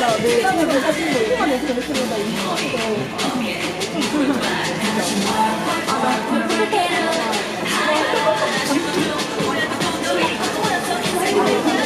나도 시간을 사진 거 이거만 이렇게 했으면 이거 아 이렇게 아.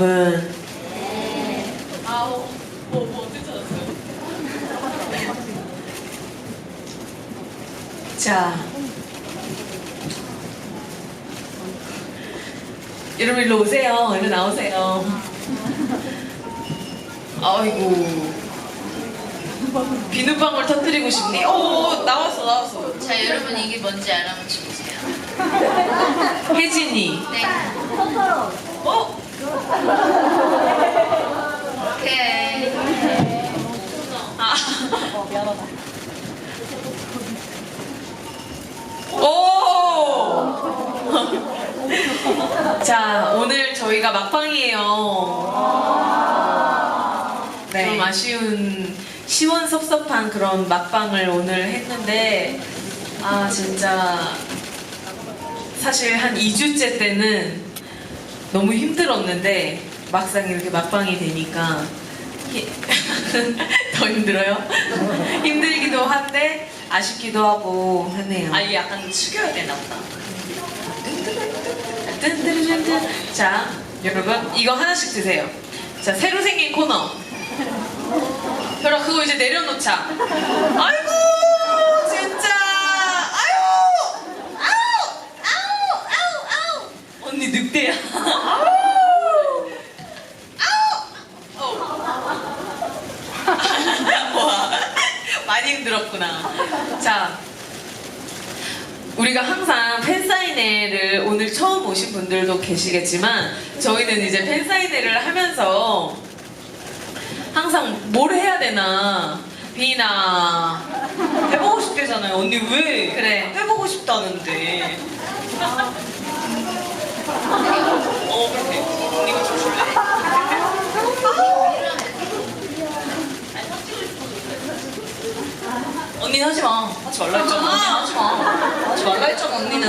여러분. 아우. 뭐, 뭐 어떻게 찾았어요? 자. 여러분 일로 오세요. 일로 나오세요. 아이고. 비눗방울 터뜨리고 싶니? 오 나왔어 나왔어 자 여러분 이게 뭔지 알아맞혀 보세요. 혜진이 네. 어? 오케이. 아. 오! 자 오늘 저희가 막방이에요 네. 좀 아쉬운 시원섭섭한 그런 막방을 오늘 했는데 아 진짜 사실 한 2주째 때는 너무 힘들었는데 막상 이렇게 막방이 되니까 히- 더 힘들어요? 힘들기도 한데 아쉽기도 하고 하네요. 아 이게 약간 숙여야 되나 보다. 뜬뜨르뜬뜨. 자, 여러분 이거 하나씩 드세요. 자, 새로 생긴 코너. 벼라 그거 이제 내려놓자. 아이고 진짜. 아유. 아우. 아우. 아우. 아우. 언니 늑대야. 아우. 아우. 어. 와, 힘들었구나. 자. 우리가 항상 팬사인회를 오늘 처음 오신 분들도 계시겠지만 저희는 이제 팬사인회를 하면서 항상 뭘 해야 되나 비나 해보고 싶대잖아요 언니 왜 그래 해보고 싶다는데 어 그렇게 언니가 좀 줄래? 언니는 하지 마. 하지 말라 했잖아. 언니 하지 마. 하지 말라 했잖아, 언니는.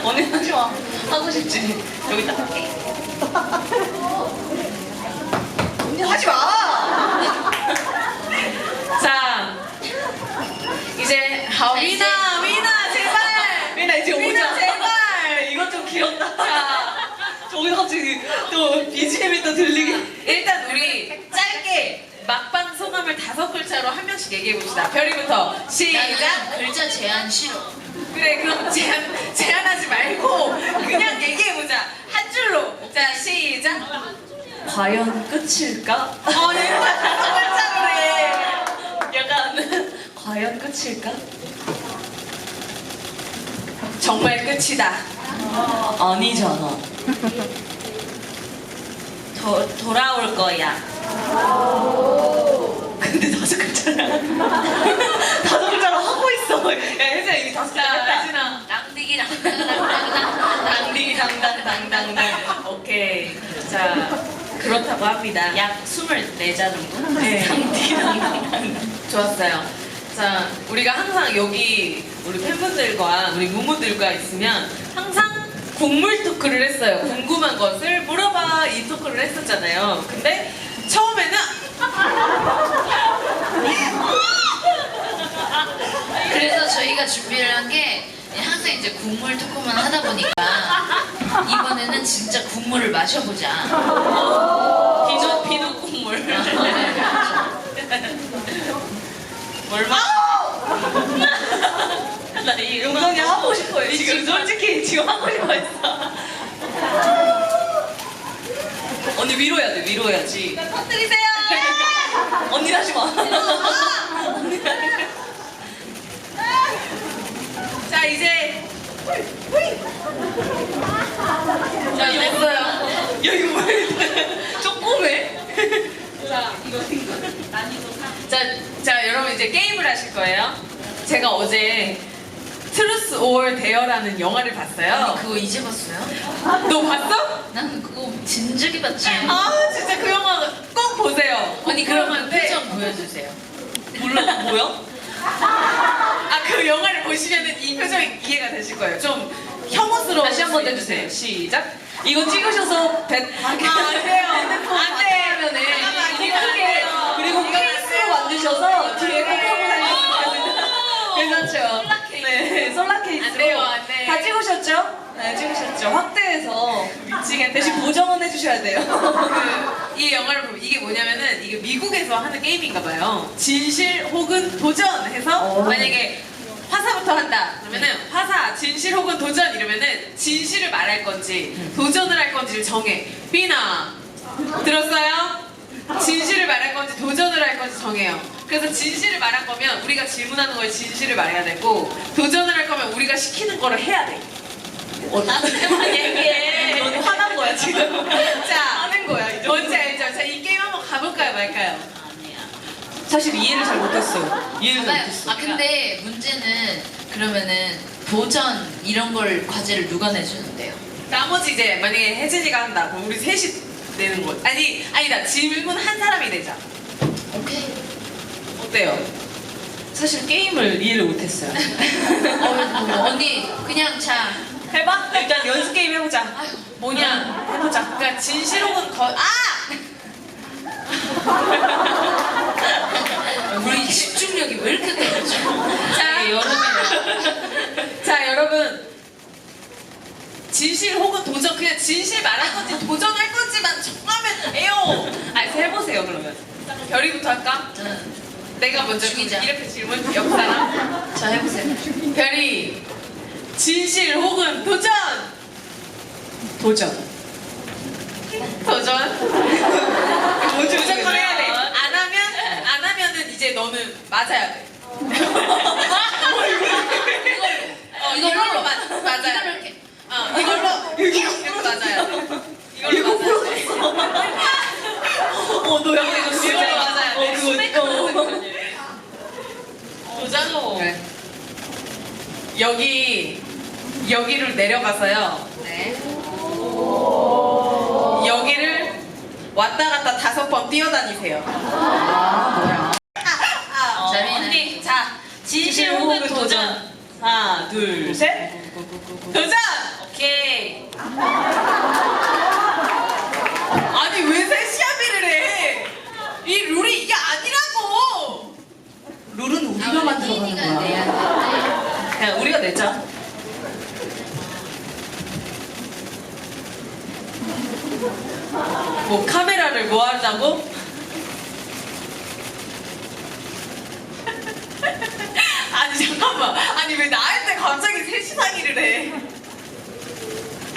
언니는 하지 마. 하고 싶지. 여기다 할게. 언니 하지 마! 자, 이제, 아, 위나, 위나, 제발! 미나 이제 위나, 제발! 이것 좀 길었다. 자, 저기 갑자기 또 BGM이 또 들리게. 소감을 다섯 글자로 한 명씩 얘기해 봅시다. 별이부터 시작! 나는 글자 제한 싫어. 그래 그럼 제한 제한하지 말고 그냥 얘기해 보자 한 줄로 자 시작 과연 끝일까? 어 얘가 다섯 글자로 해 약간 과연 끝일까? 정말 끝이다. 아니잖아. 더, 돌아올 거야. 근데 다섯 글자를 다섯 글자로 하고 있어. 야, 혜진아 이미 다섯 글자 자, 했다. 혜진아. 낭디기 낭당당당당당디 당당당당당. 오케이. 자, 그렇다고 합니다. 약 24자 정도? 네. 낭디 당당당. 좋았어요. 자, 우리가 항상 여기 우리 팬분들과 우리 무무들과 있으면 항상 국물 토크를 했어요. 궁금한 것을 물어봐 이 토크를 했었잖아요. 근데 처음에는 그래서 저희가 준비를 한 게 항상 이제 국물 토크만 하다 보니까 이번에는 진짜 국물을 마셔보자. 비누 비누 국물. 뭘 마? 나이 용동이 하고 싶어요. 지금 솔직히 지금 하고 싶어 했어. 언니 위로해야 돼, 위로해야지. 터뜨리세요. 언니 하지 마. 자 이제 자 됐어요. 야, 이거 왜 조그매? 자, 자 여러분 이제 게임을 하실 거예요. 제가 어제 트루스 오얼 데어라는 영화를 봤어요. 그거 이제 봤어요? 너 봤어? 나는 그거 진즉에 봤지. 아 진짜 그 영화 꼭 보세요. 언니 그러면 표정 보여주세요. 물론 뭐요? 아, 그 영화를 보시면은 이 표정이 이해가 되실 거예요. 좀 혐오스러워. 다시 한 번 해주세요. 시작. 이거 찍으셔서 배, 아, 안 돼요. 핸드폰 안 돼. 잠깐만, 이거 안 돼요. 그리고 이거 안 케이스로 돼요. 만드셔서 뒤에 오! 다니시면 괜찮죠? 네, 돼. 다 찍으셨죠? 네, 찍으셨죠. 확대해서 미치겠다. 대신 보정은 해주셔야 돼요. 그, 이 영화를 보면 이게 뭐냐면은 이게 미국에서 하는 게임인가 봐요. 진실 혹은 도전 해서 어. 만약에 화사부터 한다 그러면은 화사 진실 혹은 도전 이러면은 진실을 말할 건지 도전을 할 건지를 정해. 비나 들었어요? 진실을 말할 건지 도전을 할 건지 정해요. 그래서 진실을 말할 거면 우리가 질문하는 거에 진실을 말해야 되고 도전을 할 거면 우리가 시키는 거를 해야 돼. 나한테만 얘기해. 넌 화난 거야, 지금. 자, 하는 거야, 이제. 뭔지 알죠? 자, 이 게임 한번 가볼까요, 말까요? 사실 이해를 잘 못했어요. 이해를 잘. 못했어. 아 근데 문제는 그러면은 도전 이런 걸 과제를 누가 내주는데요? 나머지 이제 만약에 혜진이가 한다. 그럼 우리 셋이 내는 거. 아니, 아니다. 질문 한 사람이 내자. 오케이. 어때요? 사실 게임을 이해를 못했어요. 어, 뭐, 언니 그냥 자. 해봐? 일단 연습 게임 해보자. 아유, 뭐냐? 해보자. 그러니까 진실 혹은 거. 아! 우리 집중력이 왜 이렇게 떨어져? 자, 이게 여름에. 자, 여러분. 진실 혹은 도전. 그냥 진실 말할 건지 도전할 건지만 정하면 돼요. 아, 해보세요, 그러면. 별이부터 할까? 내가 먼저 죽이자. 이렇게 질문 옆 사람. 자 해보세요. 별이 진실 혹은 도전. 도전. 도전. 뭐지, 무조건 해야 돼. 안 하면 안 하면은 이제 너는 맞아야 돼. 어, 이걸로 맞 맞아요. 이걸로 이렇게. 어, 이걸로 이렇게 맞아요. 이걸로 맞아요. 어, 너 약간 이거 이걸로 맞아야 돼. 어, 그거. 어. 도전. 그래. 여기 여기를 내려가서요. 네. 여기를 왔다 갔다 다섯 번 뛰어다니세요. 아, 뭐야. 어, 재미있네. 언니, 자, 진실 혹은 도전. 하나, 둘, 셋. 도전! 아니, 왜 셋시아비를 해? 이 룰이 이게 아니라고! 룰은 우리가 만들어가는 혜진이가 거야. 그냥 우리가 내자. 뭐, 카메라를 뭐 하자고? 아니, 잠깐만. 아니, 왜 나한테 갑자기 셋이 상의를 해?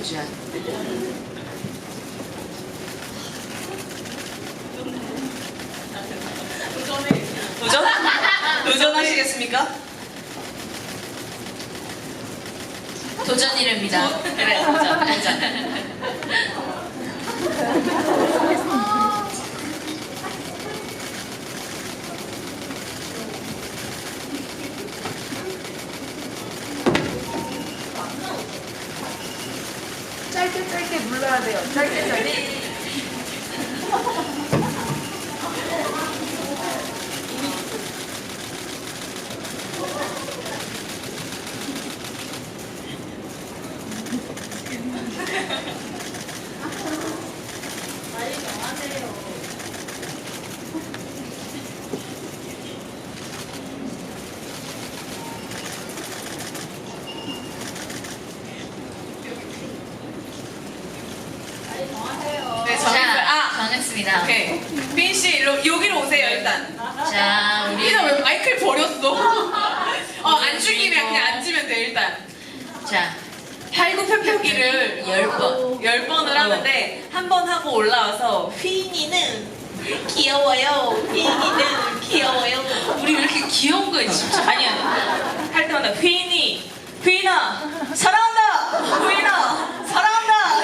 도전. 도전? 도전하시겠습니까? 도전이랍니다. 그래 도전 도전. 짧게 짧게 눌러야 돼요. 짧게 짧게. 네 자, 정했어요. 아 정했습니다. 오케이. 빈 씨 일로 여기로 오세요 일단. 자, 우리 민아 왜 마이크를 버렸어? 어 앉을 김에 그냥 앉으면 돼 일단. 자, 팔굽혀펴기를 열 번. 열 번을 하는데 한 번 하고 올라와서 휘인이는 귀여워요. 휘인이는 귀여워요. 우리 왜 이렇게 귀여운 거야, 진짜? 아니 아니 할 때마다 휘인이 휘인아 사랑한다. 휘인아 사랑한다.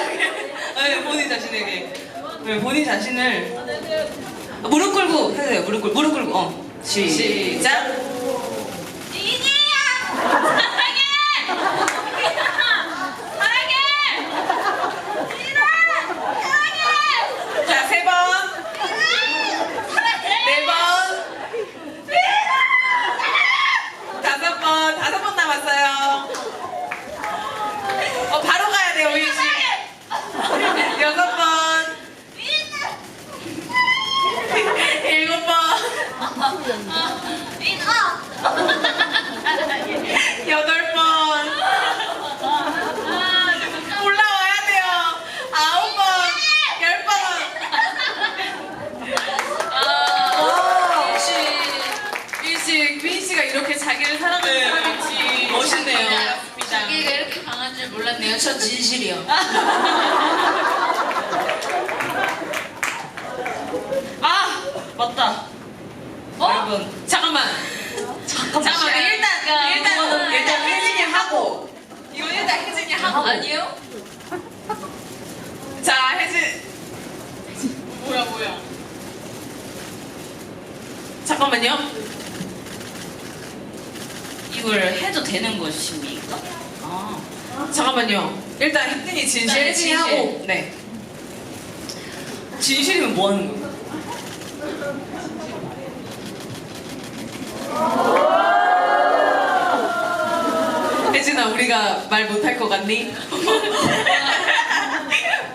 네, 본인 자신에게 네, 본인 자신을 무릎 꿇고 해주세요. 무릎 꿇고 무릎 꿇고 어 시작. 자, 세 번. 네 번. 다섯 번. 다섯 번 남았어요. 어, 바로 가야 돼요, 우유 씨. 여섯 번. 일곱 번. 여덟 번. 올라와야 돼요. 아홉 번. 열 번. 아, 역시. 일식 빈 씨가 이렇게 자기를 사랑하는 사람인지 멋있네요. 자기가 이렇게 강한 줄 몰랐네요. 저 진실이요. 아 맞다. 어? 여러분 잠깐만. 잠깐만 일단. 일단 일단 혜진이 하고 이건 일단 혜진이 하고 아니요? 자 혜진 뭐야 뭐야. 잠깐만요. 이걸 해도 되는 것입니까? 아, 잠깐만요. 일단 혜진이 진실 네, 혜진이 진실. 하고 네. 진실이면 뭐 하는 거야? 혜진아 우리가 말 못할 것 같니?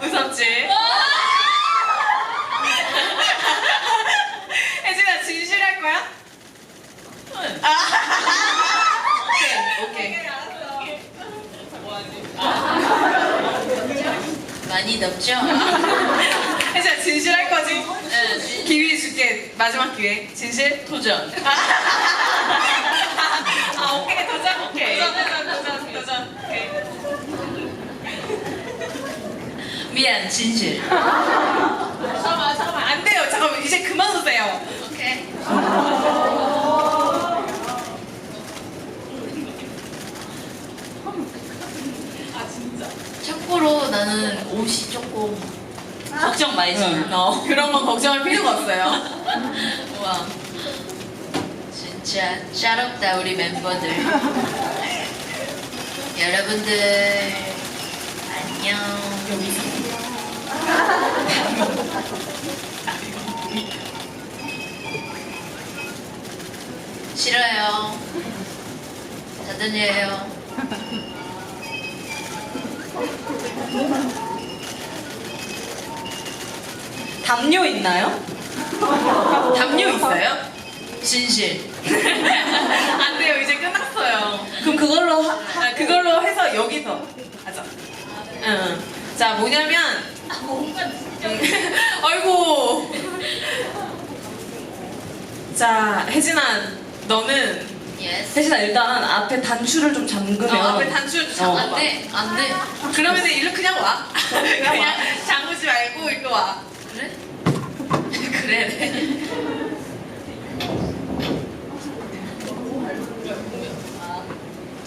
무섭지? 혜진아 진실할 거야? 오케이 오케이 덥죠? 혜진아 진실할 거지? 네, 진- 기회 줄게. 마지막 기회. 진실? 도전. 아 오케이. 도전. 오케이. 도전 도전. 도전 오케이. 미안, 진실. 잠깐만 잠깐만. 안 돼요. 잠깐만. 이제 그만 오세요. 오케이. 아 진짜. 참고로 나는 옷이 조금 걱정 많이 지 어, 그런 건 걱정할 필요가 없어요 우와. 진짜 짤없다 우리 멤버들. 여러분들 안녕. 싫어요. 자든이에요. 담요 있나요? 담요 있어요? 진실. 안 돼요 이제 끝났어요 그럼 그걸로 하, 아, 그걸로 해서 여기서 하자 응. 자 뭐냐면 아이고 자 혜진아 너는 예스. 대신에 일단 앞에 단추를 좀 잠그면 어, 앞에 단추 잡아봐 안 돼, 안 돼. 그러면 일로 그냥 와 그냥 잠그지 말고 일로 와 그래? 그래.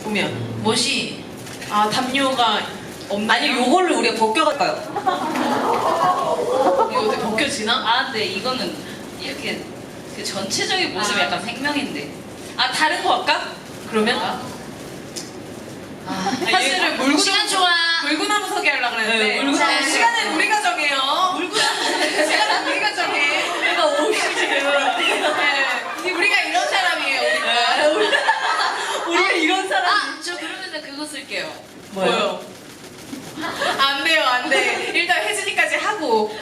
보면 뭐시? 아 담요가 없나요? 아니 요걸로 우리가 벗겨갈까요? 이거 어떻게 벗겨지나? 아, 근데 이거는 이렇게 그 전체적인 모습이 아. 약간 생명인데. 아 다른 거 할까? 그러면 아, 사실은 물구나무 시간 좋아. 물구나무 서기 하려고 그랬는데 네, 물구나무 자. 시간은 우리가 정해요 시간은 우리가 정해 내가 옷이 지금. 네, 우리가 이런 사람이에요 우리가. 우리가 이런 사람 아, 저 그러면 그거 쓸게요. 뭐요? 안 돼요 안 돼. 일단 혜진이까지 하고.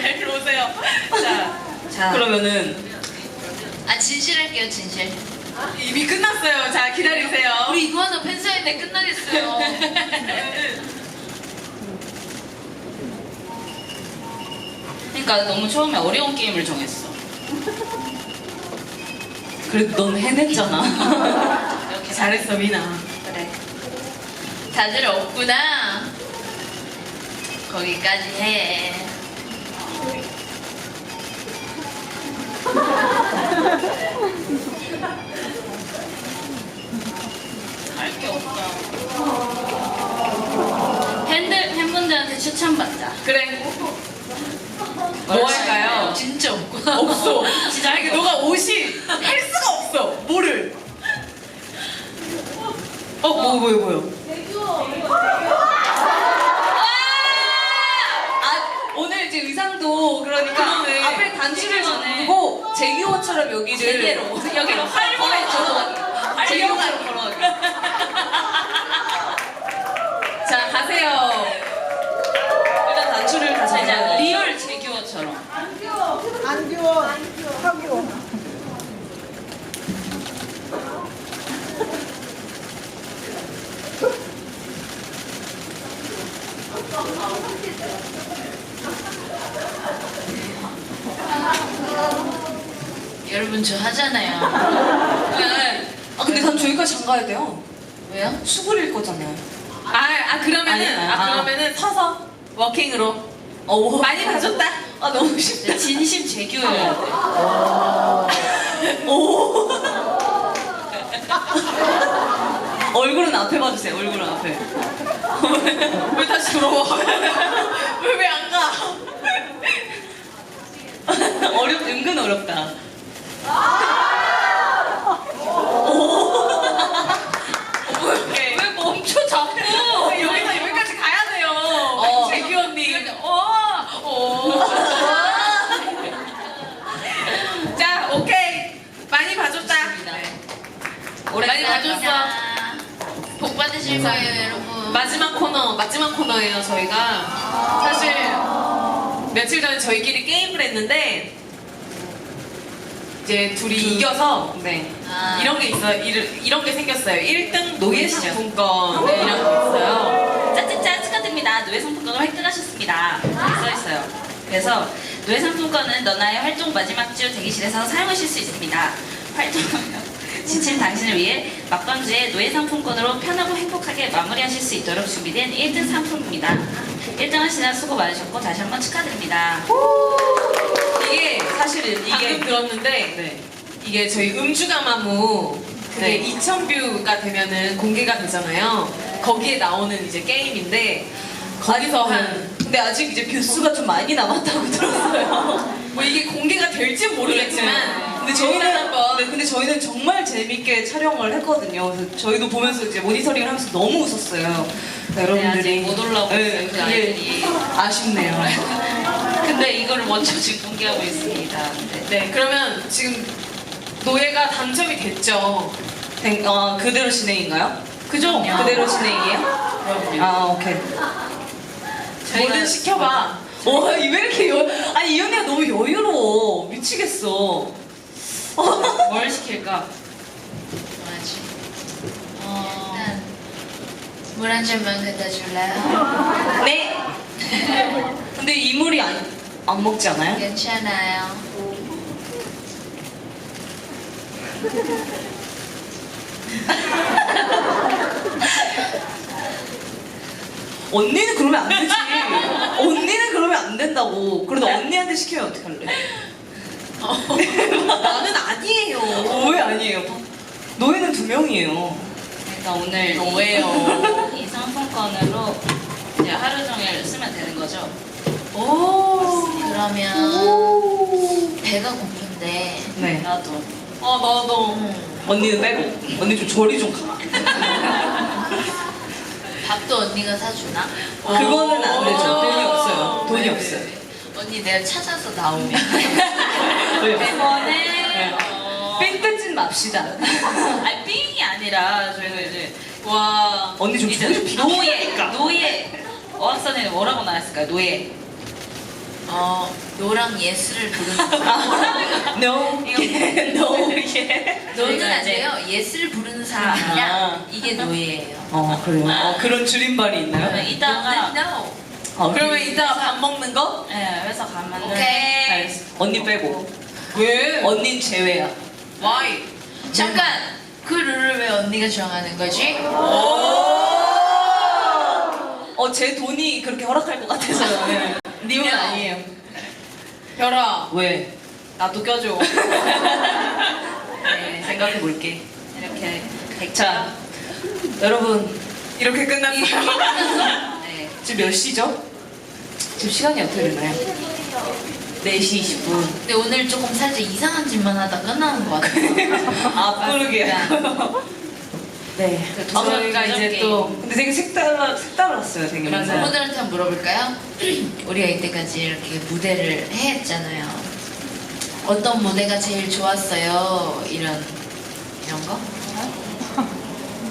잘 들어오세요. 자, 자. 그러면은 아, 진실할게요, 진실. 이미 끝났어요. 자 기다리세요. 우리 이거 하나 팬사인회 끝나겠어요. 그러니까 너무 처음에 어려운 게임을 정했어. 그래도 넌 해냈잖아 이렇게 잘했어 미나 그래. 다들 없구나. 거기까지 해. 할 게 없다. 팬들 팬분들한테 추천받자. 그래 뭐 할까요? 진짜 없고. 없어 진짜 이게 너가 옷이 할 수가 없어 뭐를 어 뭐, 뭐요 뭐요 아 오늘 이제 의상도 그러니까 그러네. 앞에 단추를. 잠그고 제규어처럼 여기를 제대로. 여기로 활보에 걸어가기 제규어처럼 걸어가기 자 가세요 일단 단추를 다시 잠그고 리얼 재규어처럼. 안 귀여워. 안 귀여워. 여러분, 저 하잖아요. 아 근데 단추 여기까지 잠가야 돼요 왜요? 수그릴 거잖아요 아, 아 그러면은 아니, 아, 아. 그러면은 서서 워킹으로 어 많이 봐줬다? 아 너무 쉽다. 진심 재규어야 돼. 얼굴은 앞에 봐주세요 얼굴은 앞에. 왜 다시 들어와 왜 왜 안 가? 어렵 은근 어렵다. 오케이. 왜 멈춰 자꾸? 여기서 여기까지 가야 돼요 어. 재규 언니 어, 어. 자 오케이 많이 봐줬다 많이 봐줬어 복 받으실 거예요, 여러분. 마지막 코너 마지막 코너예요 저희가 사실 며칠 전에 저희끼리 게임을 했는데 이제 둘이 이겨서 네 아. 이런 게 있어요 이런, 이런 게 생겼어요 1등 노예 상품권 네, 이런 게 있어요 짜짜짜 축하드립니다. 노예 상품권을 획득하셨습니다. 이렇게 써 있어요. 그래서 노예 상품권은 너나의 활동 마지막 주 대기실에서 사용하실 수 있습니다. 활동 지친 당신을 위해 막방주의 노예 상품권으로 편하고 행복하게 마무리하실 수 있도록 준비된 1등 상품입니다. 1등 하시나 수고 많으셨고 다시 한번 축하드립니다. 이게 사실은 방금 이게 들었는데 네. 이게 저희 음주가마무 그게 네. 2,000뷰가 되면은 공개가 되잖아요. 거기에 나오는 이제 게임인데 거기서 한 근데 아직 이제 뷰수가 좀 많이 남았다고 들었어요. 뭐 이게 공개가 될지 모르겠지만 근데 저희는 한번 네, 근데 저희는 정말 재밌게 촬영을 했거든요. 그래서 저희도 보면서 이제 모니터링을 하면서 너무 웃었어요. 네, 여러분들이 아직 못 올라오고 네, 있어요, 그 그게 아이들이. 아쉽네요. 근데 이거를 먼저 지금 공개하고 있습니다. 네. 네 그러면 지금 노예가 당첨이 됐죠. 된- 어, 그대로 진행인가요? 그죠? 그대로 진행이에요? 그럼요. 아 오케이. 뭐든 시켜봐. 와, 왜 이렇게 여, 아니 이 언니가 너무 여유로워. 미치겠어. 뭘 시킬까? 뭐지? 어... 일단 물한 잔만 갖다 줄래요? 네. 근데 이물이 안, 안 먹지 않아요? 괜찮아요. 언니는 그러면 안 되지. 언니는 그러면 안 된다고. 그래도 언니한테 시키면 어떡할래? 나는 아니에요. 어, 왜 아니에요? 노예는 두 명이에요. 그러니까 오늘 뭐예요? 이 상품권으로 이제 하루 종일 쓰면 되는 거죠. 오. 그러면 배가 고픈데 네. 나도. 어 나도. 언니는 빼고. 언니 좀 저리 좀 가. 밥도 언니가 사주나? 그거는 안 되죠. 돈이 없어요. 돈이 네, 없어요. 네. 언니 내가 찾아서 나오면 돈이 없어요. 이번에 어... 뺑 뜯진 맙시다. 아니 삥이 아니라 저희가 이제 와 언니 좀 이제 저리 좀 노예. 노예 어학선에 뭐라고 나왔을까요? 노예. 어 노랑 예스를 부르는 No. 예, no. 예. 노는 저희가 안 이제- 돼요. 예스를 부르는 사람이 아니라 아. 이게 노예예요. 어, 그래요? 어, 그런 줄임말이 있나요? 그러면 이따가 노는 no. 어, 그러면 이따가 밥 먹는 거? 네, 회사 가면은 오케이. 알겠어. 언니 빼고. 왜? 언닌 제외야. 와이. 잠깐 그 룰을 왜 언니가 정하는 거지? 어, 제 돈이 그렇게 허락할 것 같아서요. 네. 님은 그냥. 아니에요. 별아. 왜? 나도 껴줘. 네, 생각해 볼게. 이렇게 자, 여러분, 이렇게 끝났어요. 네. 지금 몇 시죠? 지금 시간이 어떻게 되나요? 4시 20분. 근데 오늘 조금 살짝 이상한 짓만 하다 끝나는 것 같아요. 아, 그러게요. 네. 그 도전- 저희가 도전 이제 게임. 또, 근데 되게 색달, 색달랐어요, 되게. 맞아요. 부모들한테 한번 물어볼까요? 우리가 이때까지 이렇게 무대를 했잖아요. 어떤 무대가 제일 좋았어요? 이런 이런 거?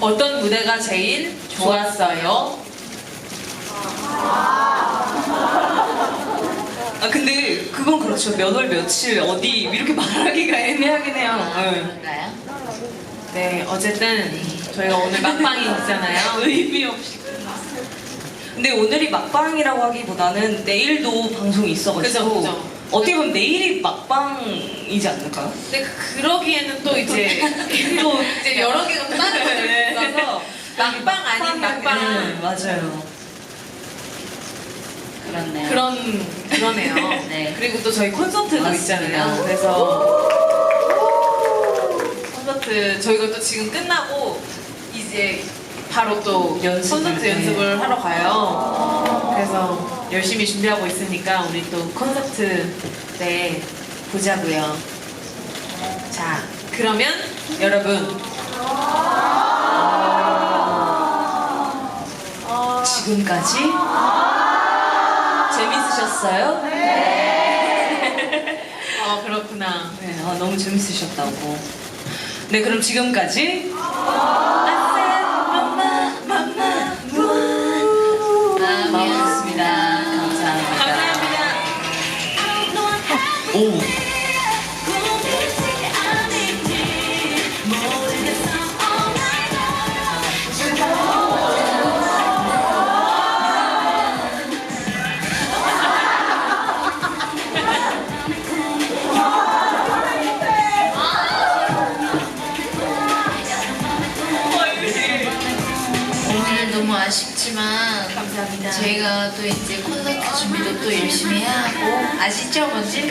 어떤 무대가 제일 좋았어요? 아, 근데 그건 그렇죠. 몇 월 며칠, 어디, 이렇게 말하기가 애매하긴 해요. 네. 그런가요? 네, 어쨌든 저희가 오늘 막방이 있잖아요. 의미 없이 근데 오늘이 막방이라고 하기보다는 내일도 방송이 있어가지고 그죠, 그죠. 어떻게 보면 내일이 막방이지 않을까요? 근데 그러기에는 또 이제 또 이제 여러 개가 또 다른 것들이 있어서 막방 아닌 네, 막방 맞아요. 그렇네요. 그런 그러네요. 네. 그리고 또 저희 콘서트도 맞습니다. 있잖아요. 그래서 콘서트 저희가 또 지금 끝나고 이제 바로 또 연습을, 콘서트 네. 연습을 하러 가요. 그래서 열심히 준비하고 있으니까 우리 또 콘서트 때 보자고요. 자, 그러면 여러분 지금까지 재밌으셨어요? 어 그렇구나. 네, 아, 너무 재밌으셨다고. 네, 그럼 지금까지 오늘은 너무 아쉽지만, 제가 또 이제 콘서트 준비도 또 열심히 하고 아시죠 뭔지?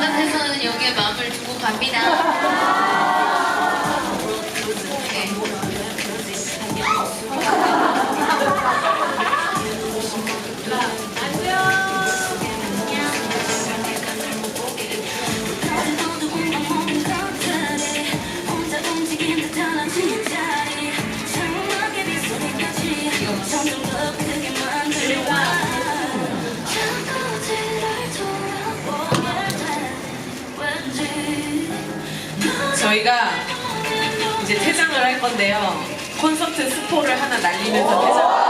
같아서는 여기에 마음을 두고 갑니다. 건데요. 콘서트 스포를 하나 날리면서 퇴장.